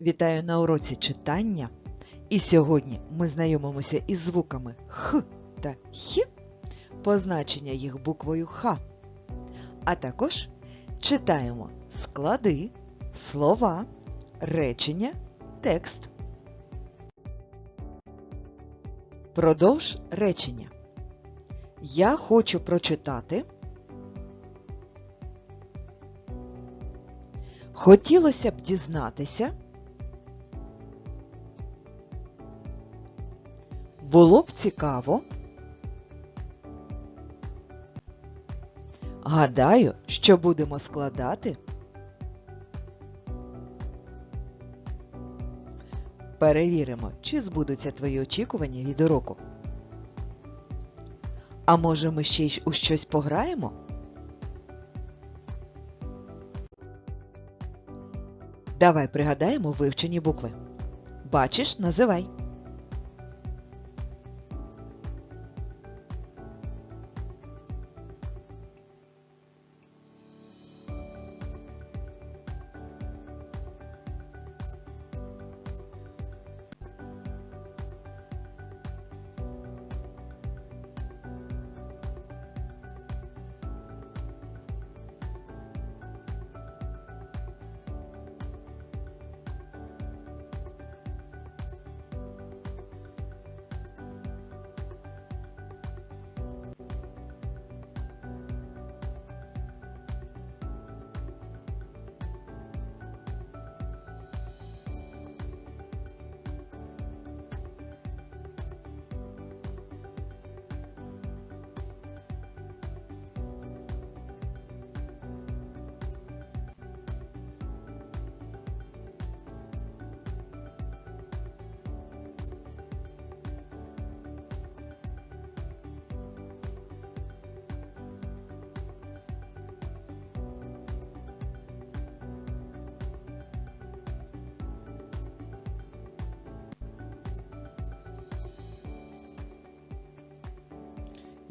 Вітаю на уроці читання. І сьогодні ми знайомимося із звуками Х та Х, позначення їх буквою Х. А також читаємо склади, слова, речення, текст. Продовж речення. Я хочу прочитати. Хотілося б дізнатися. Було б цікаво. Гадаю, що будемо складати. Перевіримо, чи збудуться твої очікування від уроку. А може ми ще й у щось пограємо? Давай пригадаємо вивчені букви. Бачиш, називай.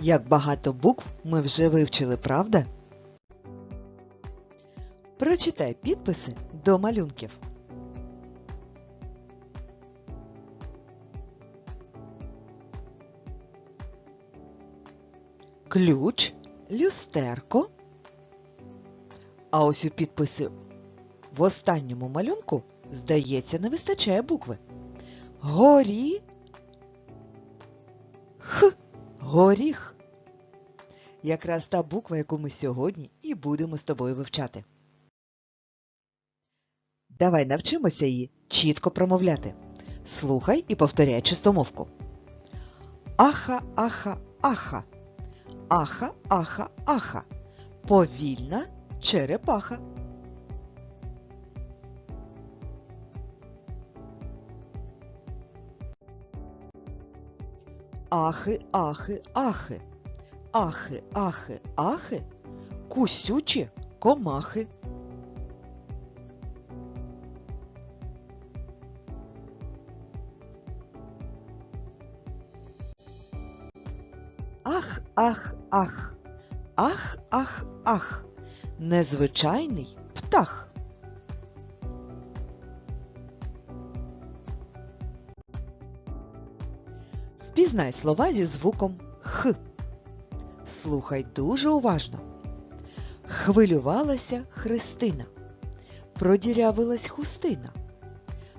Як багато букв ми вже вивчили, правда? Прочитай підписи до малюнків. Ключ, люстерко. А ось у підписи в останньому малюнку, здається, не вистачає букви. Горі. Х. Горіх. Якраз та буква, яку ми сьогодні і будемо з тобою вивчати. Давай навчимося її чітко промовляти. Слухай і повторяй чистомовку. Аха, аха, аха. Аха, аха, аха. Повільна черепаха. Ахи, ахи, ахи. Ахи, ахи, ахи. Кусючі комахи. Ах, ах, ах. Ах, ах, ах. Незвичайний птах. Впізнай слова зі звуком. Слухай дуже уважно. Хвилювалася Христина. Продірявилась хустина.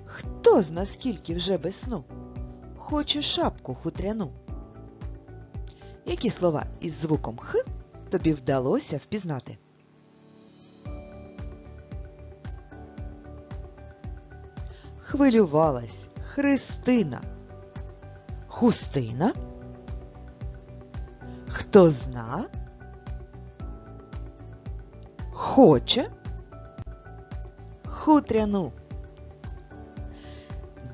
Хто зна скільки вже без сну? Хоче шапку хутряну. Які слова із звуком Х тобі вдалося впізнати? Хвилювалась Христина. Хустина. Хто зна? Хоче? Хутряну.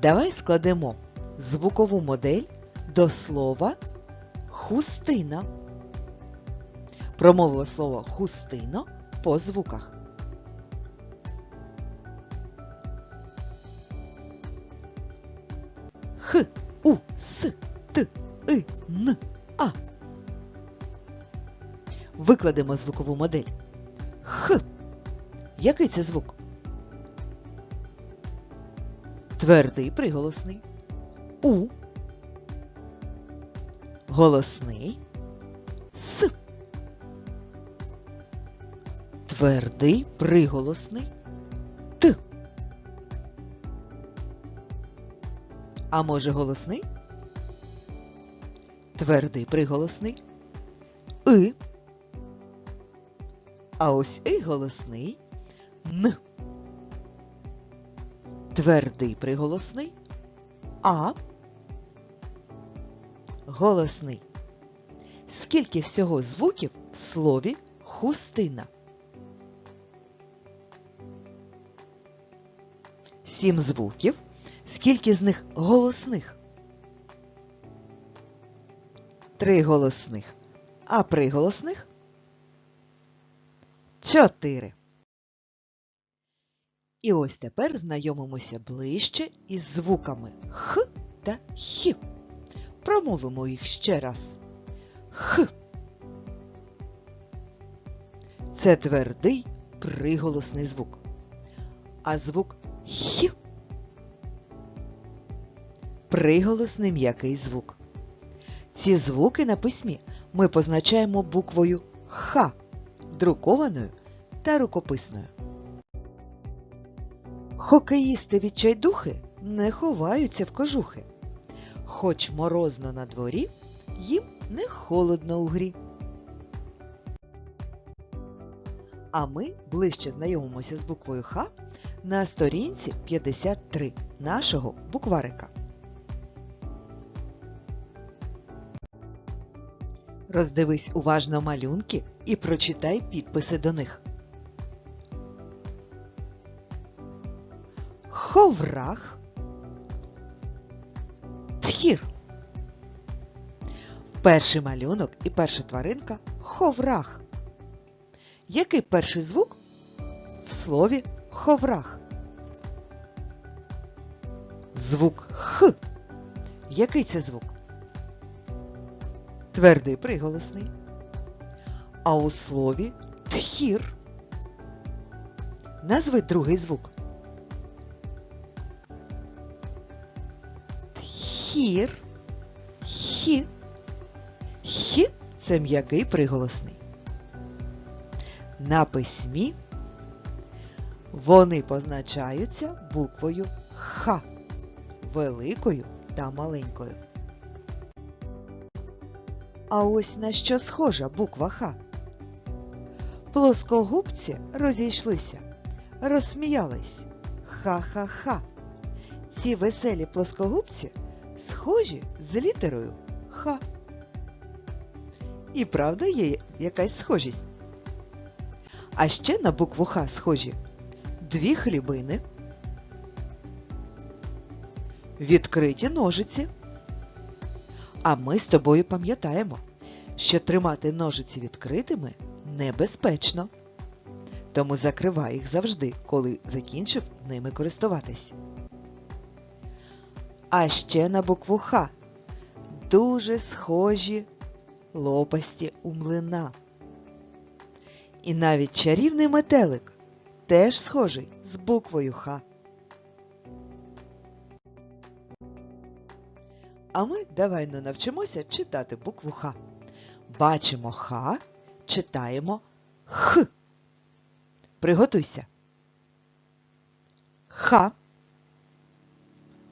Давай складемо звукову модель до слова хустина. Промовимо слово хустино по звуках. Х, У, С, Т, И, Н, А. Викладемо звукову модель. Х. Який це звук? Твердий приголосний. У. Голосний. С. Твердий приголосний. Т. А може голосний? Твердий приголосний. И. А ось і голосний. Н. Твердий приголосний. А. Голосний. Скільки всього звуків в слові хустина? Сім звуків. Скільки з них голосних? Три голосних. А приголосних? Чотири. І ось тепер знайомимося ближче із звуками Х та Х. Промовимо їх ще раз. Х. Це твердий приголосний звук. А звук Х. Приголосний м'який звук. Ці звуки на письмі ми позначаємо буквою Х, друкованою та рукописною. Хокеїсти відчайдухи не ховаються в кожухи. Хоч морозно на дворі, їм не холодно у грі. А ми ближче знайомимося з буквою Х на сторінці 53 нашого букварика. Роздивись уважно малюнки і прочитай підписи до них. Ховрах. Тхір. Перший малюнок і перша тваринка ховрах. Який перший звук в слові ховрах? Звук Х. Який це звук? Твердий приголосний. А у слові тхір. Назви другий звук. Тхір. Хі. Хі це м'який приголосний. На письмі вони позначаються буквою Х великою та маленькою. А ось на що схожа буква Х. Плоскогубці розійшлися, розсміялись. Ха-ха-ха. Ці веселі плоскогубці схожі з літерою Х. І правда є якась схожість. А ще на букву Х схожі дві хлібини, відкриті ножиці. А ми з тобою пам'ятаємо, що тримати ножиці відкритими небезпечно. Тому закривай їх завжди, коли закінчив ними користуватись. А ще на букву Х дуже схожі лопасті у млина. І навіть чарівний метелик теж схожий з буквою Х. А ми давай ну навчимося читати букву Х. Бачимо Х, читаємо Х. Приготуйся. Х.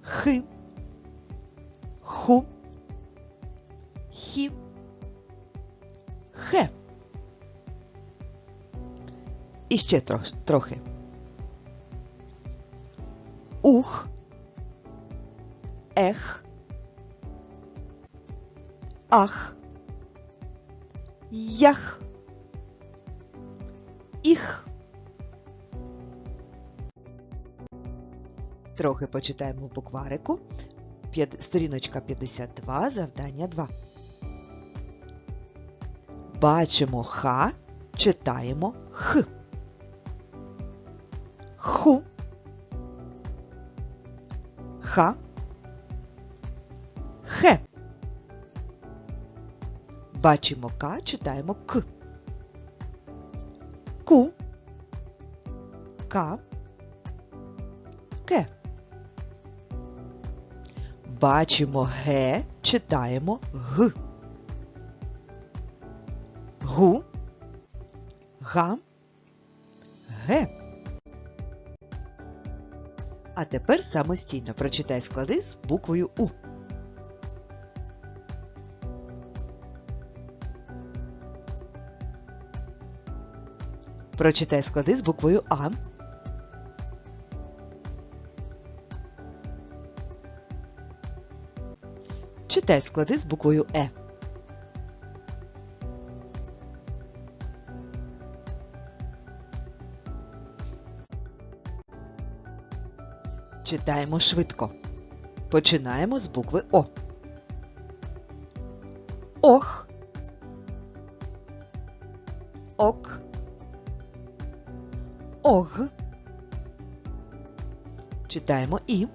Хи. Ху. Хі. Хе. І ще трохи. Ух. Ех. Ах. Ях. Іх. Трохи почитаємо букварику. Сторіночка 52, завдання 2. Бачимо Х, читаємо Х. Ху. Ха. Хе. Бачимо К, читаємо К. Ку. К. Ке. Бачимо Г, читаємо Г. Гу, га, ге. А тепер самостійно прочитай склади з буквою У. Прочитай склади з буквою А. Читай склади з буквою Е. Читаємо швидко. Починаємо з букви О. Ох. Ок. Ог. Читаємо І.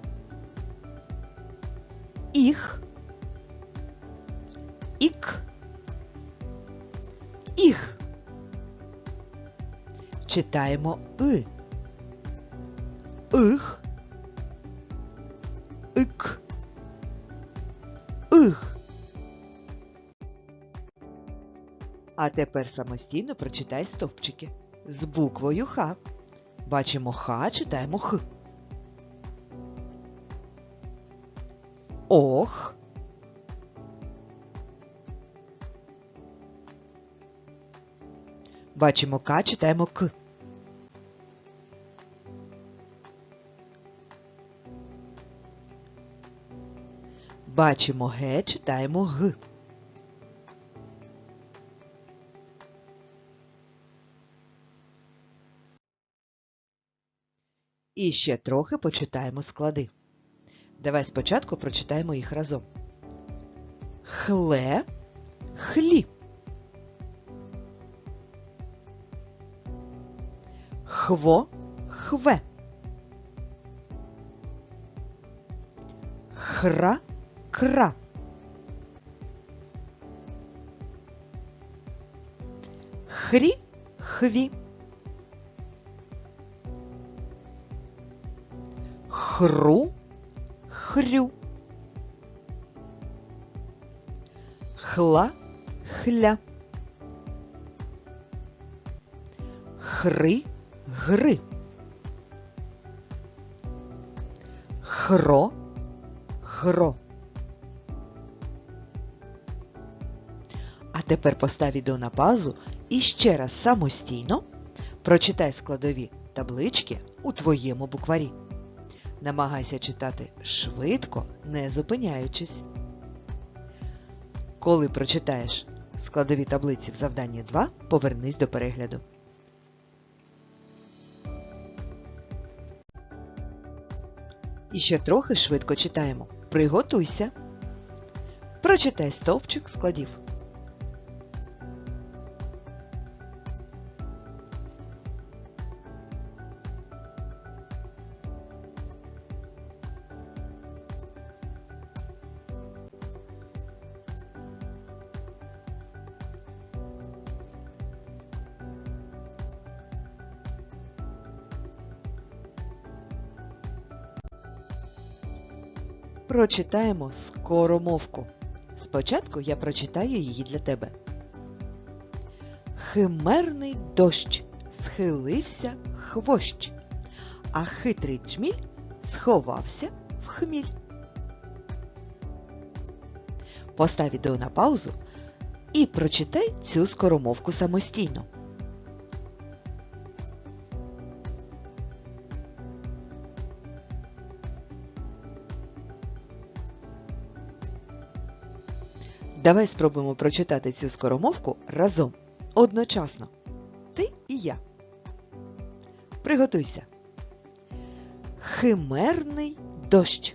Читаємо И. Их. Ик. Их. А тепер самостійно прочитай стовпчики. З буквою Х. Бачимо Х, читаємо Х. Ох. Бачимо К, читаємо К. Бачимо Г, читаємо Г. І ще трохи почитаємо склади. Давай спочатку прочитаємо їх разом. Хле, хлі. Хво, хве. Хра, икра. Хри-хви. Хру-хрю. Хла-хля. Хри-гри. Хро-хро. Тепер постав відео на паузу і ще раз самостійно прочитай складові таблички у твоєму букварі. Намагайся читати швидко, не зупиняючись. Коли прочитаєш складові таблиці в завданні 2, повернись до перегляду. І ще трохи швидко читаємо. Приготуйся. Прочитай стовпчик складів. Прочитаємо скоромовку. Спочатку я прочитаю її для тебе. Химерний дощ схилився хвощ, а хитрий джміль сховався в хміль. Постав відео на паузу і прочитай цю скоромовку самостійно. Давай спробуємо прочитати цю скоромовку разом одночасно. Ти і я. Приготуйся. Химерний дощ.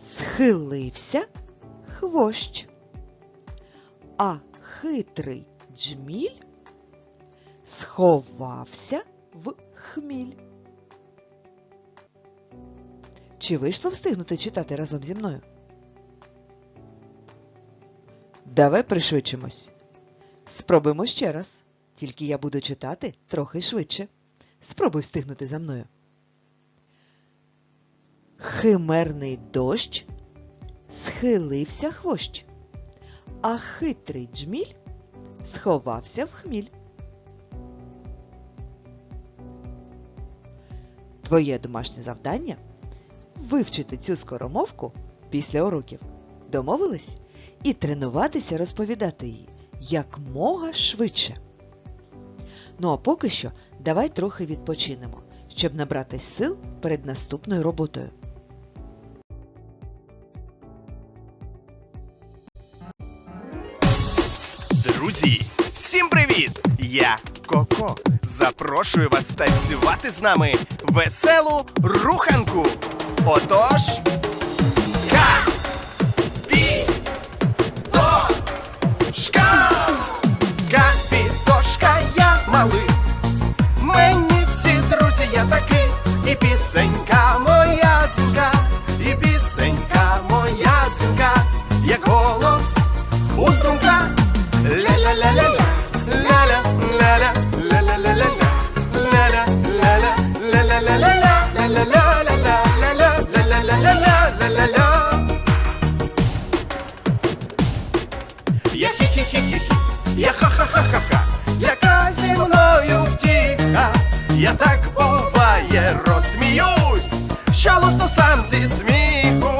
Схилився хвощ. А хитрий джміль сховався в хміль. Чи вийшло встигнути читати разом зі мною? Давай пришвидшимось. Спробуємо ще раз. Тільки я буду читати трохи швидше. Спробуй встигнути за мною. химерний дощ, схилився хвощ, а хитрий джміль сховався в хміль. Твоє домашнє завдання вивчити цю скоромовку після уроків. Домовились? І тренуватися розповідати її якмога швидше. Ну а поки що давай трохи відпочинемо, щоб набратись сил перед наступною роботою. Друзі, всім привіт! Я Коко. Запрошую вас танцювати з нами веселу руханку. Отож. Пісенька моя дзвінка, і пісенька моя дзвінка, як голос у струнка. Ля-ля-ля-ля-ля, ля-ля, ля-ля, ля-ля-ля-ля-ля, ля-ля, ля-ля, ля-ля-ля-ля-ля, ля-ля-ля-ля-ля, ля-ля, ля-ля-ля-ля-ля-ля. Я хі-хі-хі-хі, я ха-ха-ха-ха-ха, яка зі мною втіха, я так лусну сам зі сміху.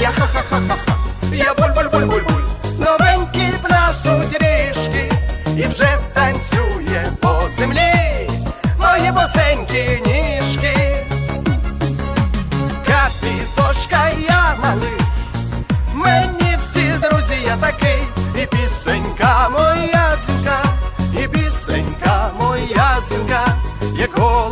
Я ха-ха-ха-ха-ха, я буль-буль-буль-буль-буль, новенькі плясуть ріжки, і вже танцює по землі мої босенькі ніжки. Капітошка я малий, Мені всі друзі я такий, і пісенька моя дзвінка, і пісенька моя дзвінка, як голос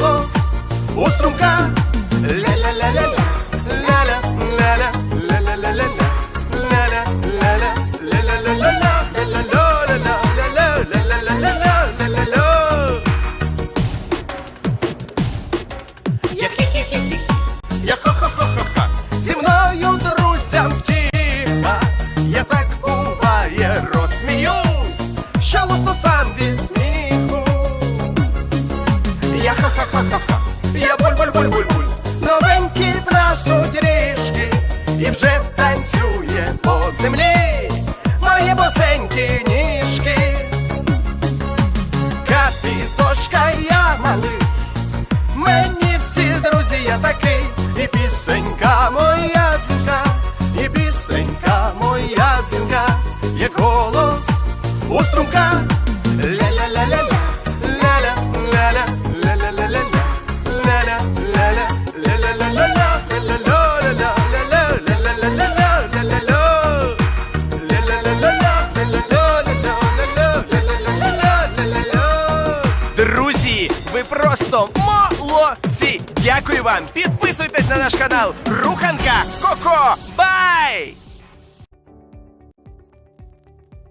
Дякую вам! Підписуйтесь на наш канал Руханка Коко! Бай!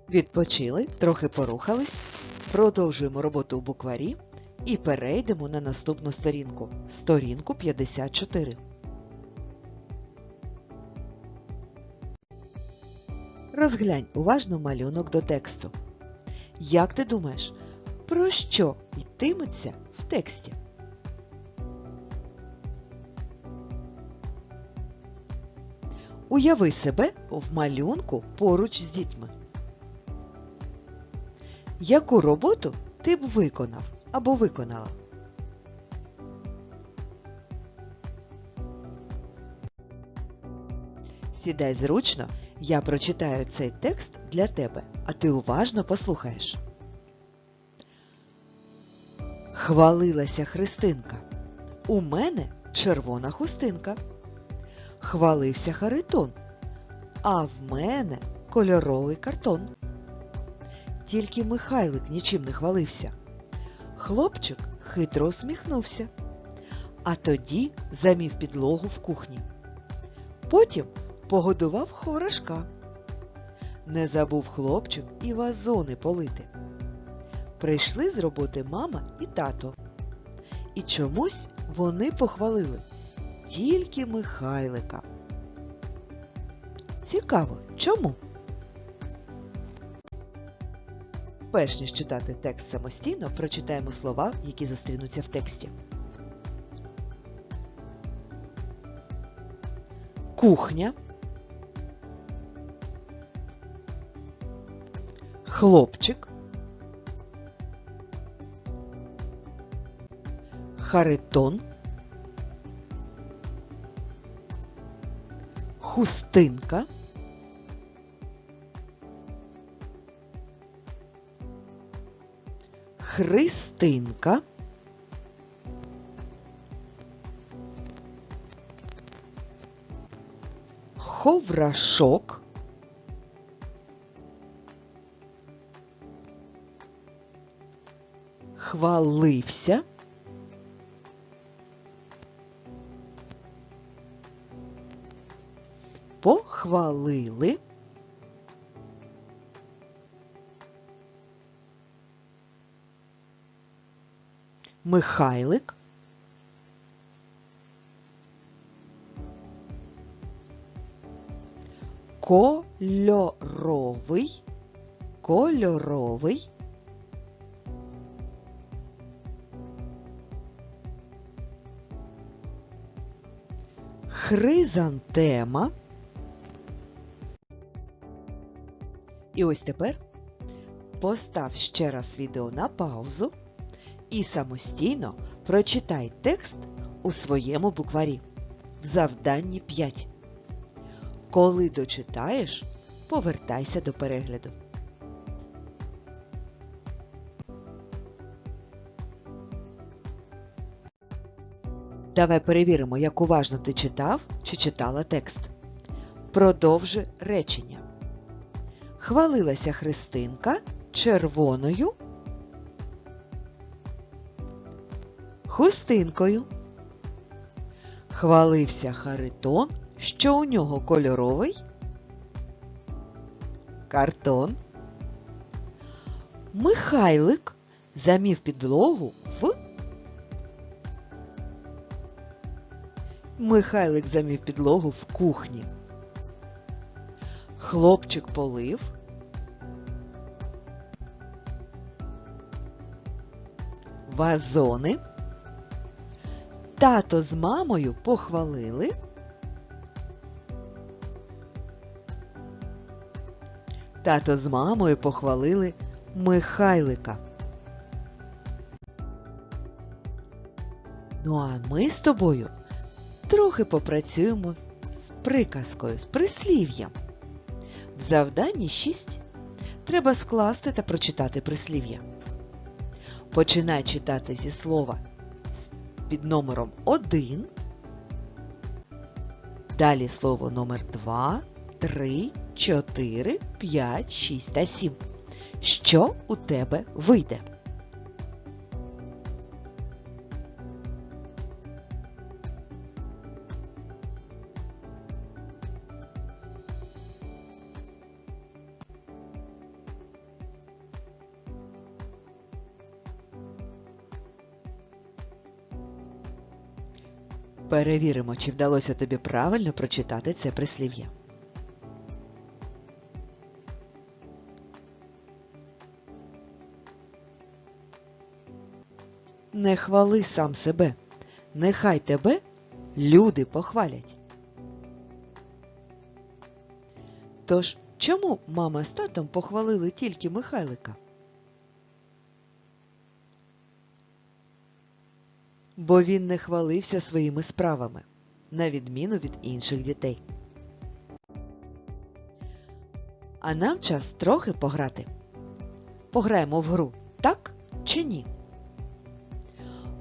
Відпочили, трохи порухались, продовжуємо роботу у букварі і перейдемо на наступну сторінку. Сторінку 54. Розглянь уважно малюнок до тексту. Як ти думаєш, про що йтиметься в тексті? Уяви себе в малюнку поруч з дітьми. Яку роботу ти б виконав або виконала? Сідай зручно, я прочитаю цей текст для тебе, а ти уважно послухаєш. Хвалилася Христинка. У мене червона хустинка. Хвалився Харитон. А в мене кольоровий картон. Тільки Михайлик нічим не хвалився. Хлопчик хитро усміхнувся, а тоді замів підлогу в кухні. Потім погодував хворашка. Не забув хлопчик і вазони полити. Прийшли з роботи мама і тато. І чомусь вони похвалили тільки Михайлика. Цікаво, чому? Перш ніж читати текст самостійно, прочитаємо слова, які зустрінуться в тексті. кухня, хлопчик, Харитон, хустинка, Христинка, Ховрашок, Хвалився, Похвалили, Михайлик, Кольоровий, кольоровий, Хризантема. І ось тепер постав ще раз відео на паузу і самостійно прочитай текст у своєму букварі в завданні 5. Коли дочитаєш, повертайся до перегляду. Давай перевіримо, як уважно ти читав чи читала текст. Продовжи речення. Хвалилася Христинка червоною хустинкою. Хвалився Харитон, що у нього кольоровий картон. Михайлик замів підлогу в Михайлик замів підлогу в кухні. Хлопчик полив. Вазони. Тато з мамою похвалили. Тато з мамою похвалили Михайлика. Ну а ми з тобою трохи попрацюємо з приказкою, з прислів'ям. В завданні 6 треба скласти та прочитати прислів'я. Починай читати зі слова під номером 1, далі слово номер 2, 3, 4, 5, 6 та 7. Що у тебе вийде? Перевіримо, чи вдалося тобі правильно прочитати це прислів'я. Не хвали сам себе, нехай тебе люди похвалять. Тож, чому мама з татом похвалили тільки Михайлика? Бо він не хвалився своїми справами, на відміну від інших дітей. А нам час трохи пограти. Пограємо в гру, так чи ні?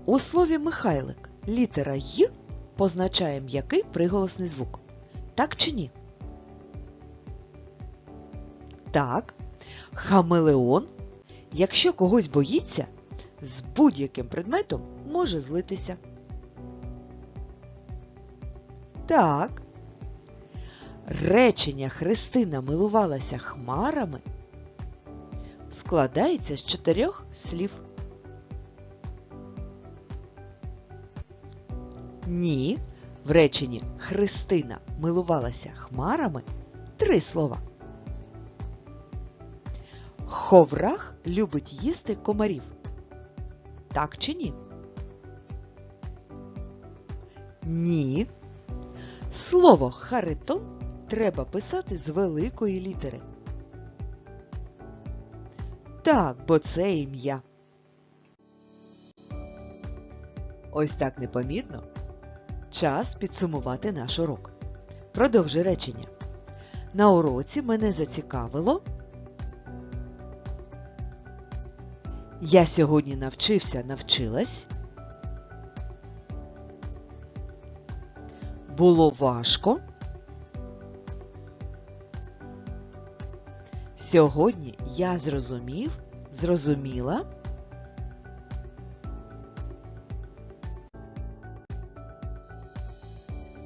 У слові Михайлик літера Й позначає м'який приголосний звук. Так чи ні? Так. Хамелеон, якщо когось боїться, з будь-яким предметом може злитися. Так. Речення Христина милувалася хмарами складається з чотирьох слів. Ні. В реченні Христина милувалася хмарами три слова. Ховрах любить їсти комарів. Так чи ні? Ні. Слово Харитон треба писати з великої літери. Так, бо це ім'я. Ось так непомітно. Час підсумувати наш урок. Продовжуй речення. На уроці мене зацікавило. Я сьогодні навчився, навчилась. Було важко. Сьогодні я зрозумів, зрозуміла.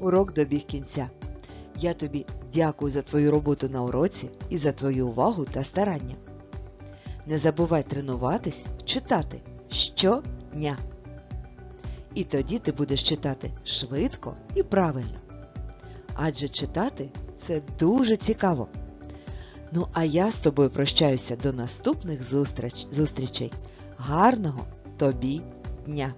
Урок добіг кінця. Я тобі дякую за твою роботу на уроці і за твою увагу та старання. Не забувай тренуватись, читати щодня. І тоді ти будеш читати швидко і правильно. Адже читати це дуже цікаво. Ну, а я з тобою прощаюся до наступних зустріч, зустрічей. Гарного тобі дня!